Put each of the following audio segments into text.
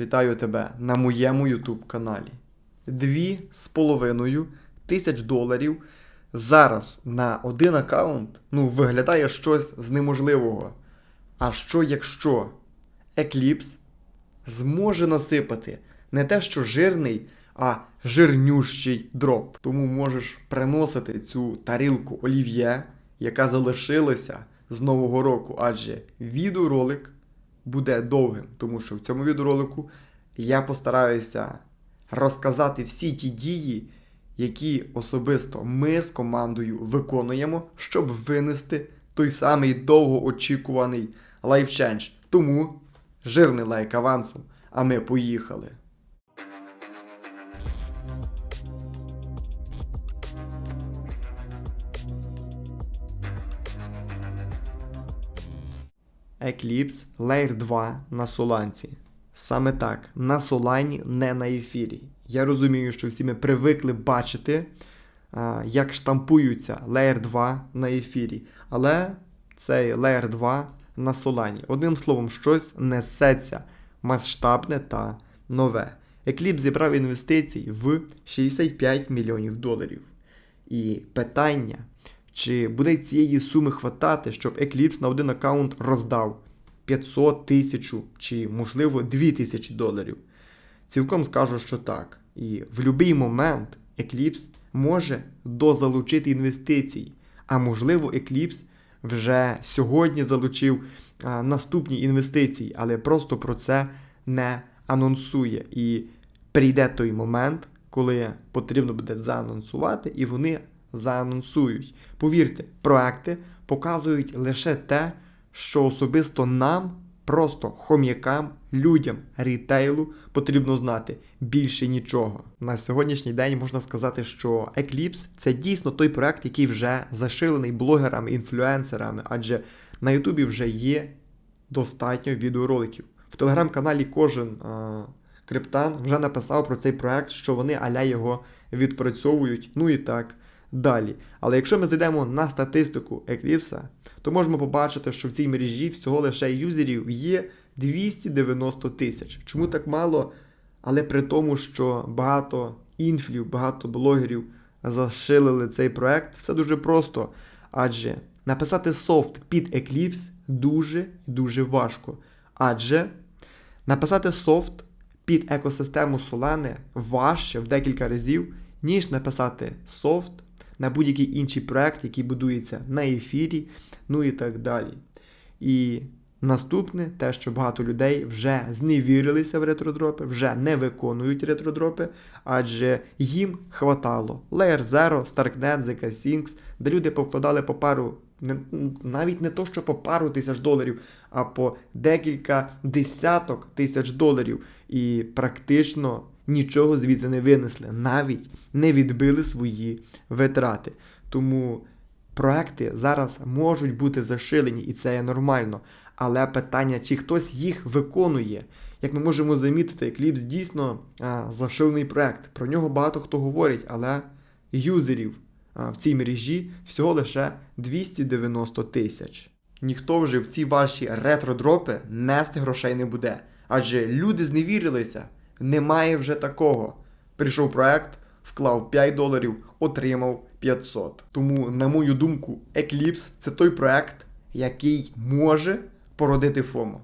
Вітаю тебе на моєму YouTube каналі. Дві з половиною тисяч доларів зараз на один аккаунт ну, виглядає щось з неможливого. А що якщо Eclipse зможе насипати не те, що жирний, а жирнющий дроп. Тому можеш приносити цю тарілку олів'є, яка залишилася з нового року, адже відеоролик буде довгим, тому що в цьому відеоролику я постараюся розказати всі ті дії, які особисто ми з командою виконуємо, щоб винести той самий довгоочікуваний лайфчендж. Тому жирний лайк авансом, а ми поїхали. Eclipse Layer 2 на Соланці. Саме так, на Солані, не на ефірі. Я розумію, що всі ми привикли бачити, як штампуються Layer 2 на ефірі. Але цей Layer 2 на Солані. Одним словом, щось несеться масштабне та нове. Eclipse зібрав інвестицій в 65 мільйонів доларів. І питання, чи буде цієї суми хватати, щоб Eclipse на один аккаунт роздав 500 тисяч чи, можливо, 2000 доларів. Цілком скажу, що так. І в будь-який момент Eclipse може дозалучити інвестицій. А можливо, Eclipse вже сьогодні залучив а, наступні інвестиції, але просто про це не анонсує. І прийде той момент, коли потрібно буде заанонсувати, і вони заанонсують. Повірте, проекти показують лише те, що особисто нам, просто хом'якам, людям рітейлу потрібно знати більше нічого. На сьогоднішній день можна сказати, що Eclipse це дійсно той проект, який вже зашилений блогерами, інфлюенсерами, адже на Ютубі вже є достатньо відеороликів. В телеграм-каналі кожен а, криптан вже написав про цей проект, що вони аля його відпрацьовують. Ну і так далі. Але якщо ми зайдемо на статистику Eclipse, то можемо побачити, що в цій мережі всього лише юзерів є 290 тисяч. Чому так мало? Але при тому, що багато інфлів, багато блогерів зашилили цей проект, все дуже просто. Адже написати софт під Eclipse дуже дуже важко. Адже написати софт під екосистему Solana важче в декілька разів, ніж написати софт на будь-який інший проект, який будується на ефірі, ну і так далі. І наступне, те, що багато людей вже зневірилися в ретродропи, вже не виконують ретродропи, адже їм хватало Layer Zero, Starknet, ZK Sinks, де люди повкладали по пару. Навіть не то, що по пару тисяч доларів, а по декілька десяток тисяч доларів. І практично нічого звідси не винесли, навіть не відбили свої витрати. Тому проекти зараз можуть бути зашилені, і це є нормально. Але питання, чи хтось їх виконує, як ми можемо замітити, Eclipse дійсно а, зашилений проект. Про нього багато хто говорить, але юзерів а, в цій мережі всього лише 290 тисяч. Ніхто вже в ці ваші ретро-дропи нести грошей не буде. Адже люди зневірилися. Немає вже такого. Прийшов проект, вклав 5 доларів, отримав 500. Тому, на мою думку, Eclipse це той проект, який може породити ФОМО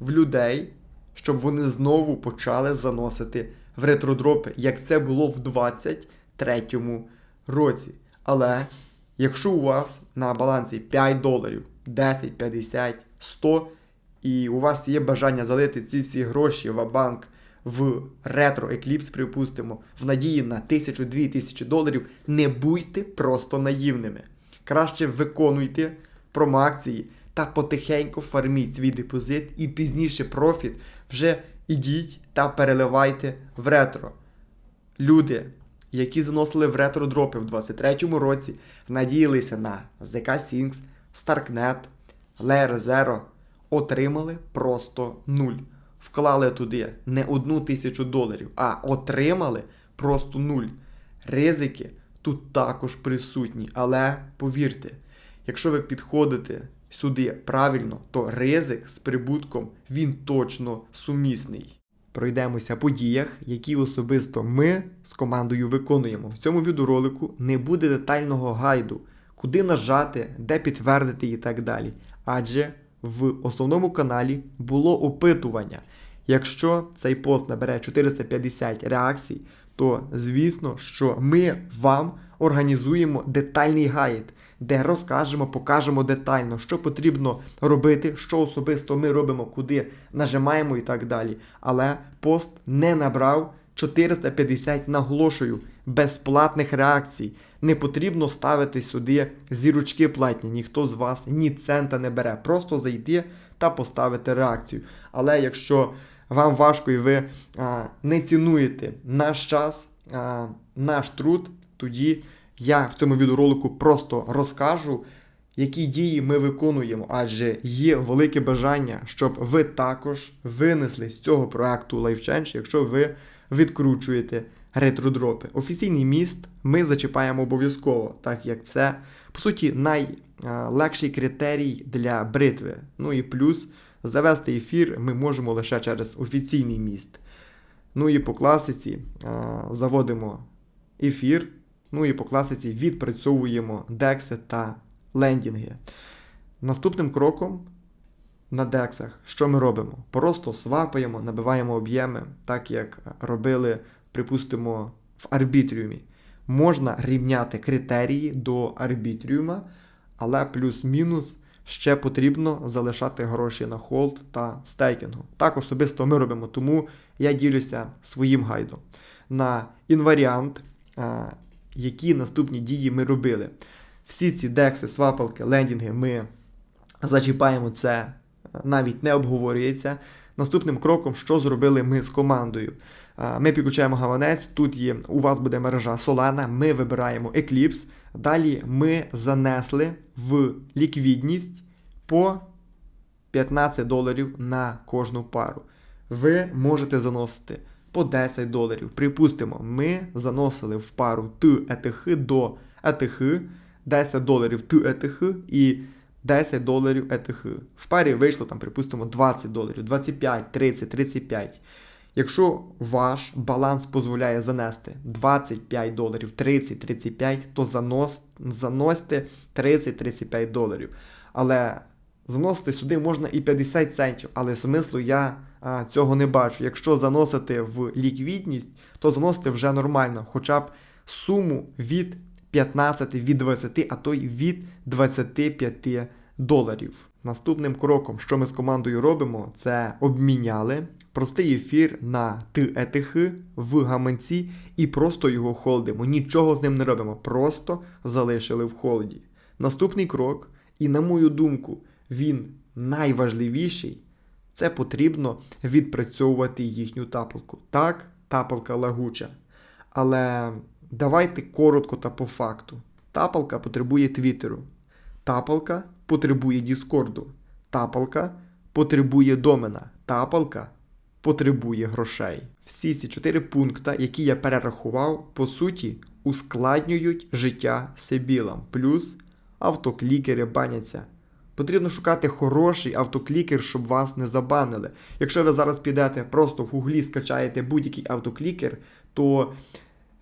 в людей, щоб вони знову почали заносити в ретродропи, як це було в 23-му році. Але якщо у вас на балансі 5 доларів, 10, 50, 100, і у вас є бажання залити ці всі гроші в банк в ретро Eclipse, припустимо, в надії на 1000-2000 тисячі доларів, не будьте просто наївними. Краще виконуйте промоакції та потихеньку фарміть свій депозит і пізніше профіт вже ідіть та переливайте в ретро. Люди, які заносили в ретро дропи в 23-му році, надіялися на ZK Sinks, Starknet, Layer Zero, отримали просто нуль вклали туди не одну тисячу доларів, а отримали просто нуль. Ризики тут також присутні. Але повірте, якщо ви підходите сюди правильно, то ризик з прибутком він точно сумісний. пройдемося по діях, які особисто ми з командою виконуємо. В цьому відеоролику не буде детального гайду, куди нажати, де підтвердити і так далі. Адже в основному каналі було опитування. Якщо цей пост набере 450 реакцій, то звісно, що ми вам організуємо детальний гайд, де розкажемо, покажемо детально, що потрібно робити, що особисто ми робимо, куди нажимаємо і так далі. Але пост не набрав 450, наголошую, безплатних реакцій. Не потрібно ставити сюди зірочки платні. Ніхто з вас ні цента не бере. Просто зайти та поставити реакцію. Але якщо вам важко і ви а, не цінуєте наш час, а, наш труд, тоді я в цьому відеоролику просто розкажу, які дії ми виконуємо, адже є велике бажання, щоб ви також винесли з цього проекту LifeChange, якщо ви відкручуєте ретродропи. Офіційний міст ми зачіпаємо обов'язково, так як це, по суті, найлегший критерій для бритви. Ну і плюс завести ефір ми можемо лише через офіційний міст. Ну і по класиці заводимо ефір. Ну і по класиці відпрацьовуємо декси та лендінги. Наступним кроком на дексах, що ми робимо? Просто свапаємо, набиваємо об'єми, так як робили, припустимо, в арбітріумі. Можна рівняти критерії до арбітріума, але плюс-мінус ще потрібно залишати гроші на холд та стейкінгу. Так особисто ми робимо, тому я ділюся своїм гайдом. На інваріант які наступні дії ми робили. Всі ці декси, свапалки, лендінги ми зачіпаємо це, е, навіть не обговорюється. Наступним кроком, що зробили ми з командою. Ми підключаємо гаванець, тут є, у вас буде мережа Solana, ми вибираємо Eclipse. Далі ми занесли в ліквідність по 15 доларів на кожну пару. Ви можете заносити по 10 доларів. Припустимо, ми заносили в пару ТЕТХ до ЕТХ 10 доларів ТЕТХ і 10 доларів ЕТХ. В парі вийшло, там, припустимо, 20 доларів, 25, 30, 35. Якщо ваш баланс дозволяє занести 25 доларів, 30-35, то занос, заносьте 30-35 доларів. Але заносити сюди можна і 50 центів, але смислу я а, цього не бачу. Якщо заносити в ліквідність, то заносити вже нормально, хоча б суму від 15, від 20, а то й від 25 доларів. Наступним кроком, що ми з командою робимо, це обміняли простий ефір на ТЕТХ в гаманці і просто його холдимо. Нічого з ним не робимо, просто залишили в холді. Наступний крок, і на мою думку, він найважливіший, це потрібно відпрацьовувати їхню тапалку. Так, тапалка лагуча. Але давайте коротко та по факту. Тапалка потребує Твіттеру. Тапалка потребує Діскорду. Тапалка потребує домена. Тапалка потребує грошей. Всі ці чотири пункти, які я перерахував, по суті, ускладнюють життя Сибілам. Плюс автоклікери баняться. Потрібно шукати хороший автоклікер, щоб вас не забанили. Якщо ви зараз підете просто в гуглі скачаєте будь-який автоклікер, то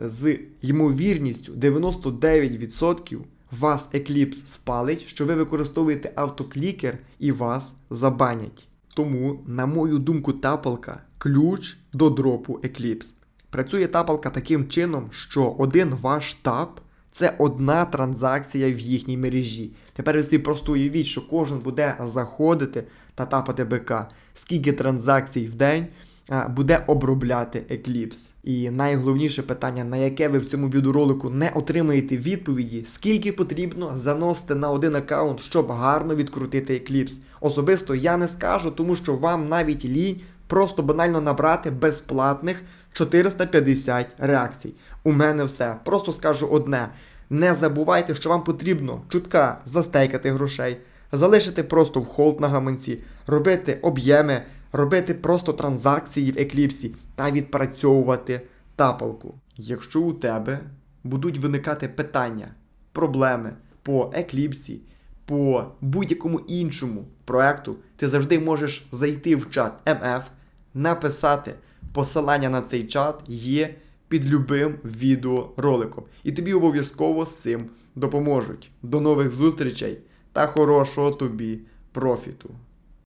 з ймовірністю 99% вас Eclipse спалить, що ви використовуєте автоклікер і вас забанять. Тому, на мою думку, тапалка ключ до дропу Eclipse. Працює тапалка таким чином, що один ваш тап це одна транзакція в їхній мережі. Тепер ви собі просто уявіть, що кожен буде заходити та тапати БК, скільки транзакцій в день буде обробляти Eclipse. І найголовніше питання, на яке ви в цьому відеоролику не отримаєте відповіді, скільки потрібно заносити на один аккаунт, щоб гарно відкрутити Eclipse. Особисто я не скажу, тому що вам навіть лінь просто банально набрати безплатних 450 реакцій. У мене все. Просто скажу одне: не забувайте, що вам потрібно чутка застейкати грошей, залишити просто в холд на гаманці, робити об'єми, робити просто транзакції в екліпсі та відпрацьовувати тапалку. Якщо у тебе будуть виникати питання, проблеми по екліпсі, по будь-якому іншому проекту, ти завжди можеш зайти в чат МФ, написати Посилання на цей чат є під любим відеороликом. І тобі обов'язково з цим допоможуть. До нових зустрічей та хорошого тобі профіту!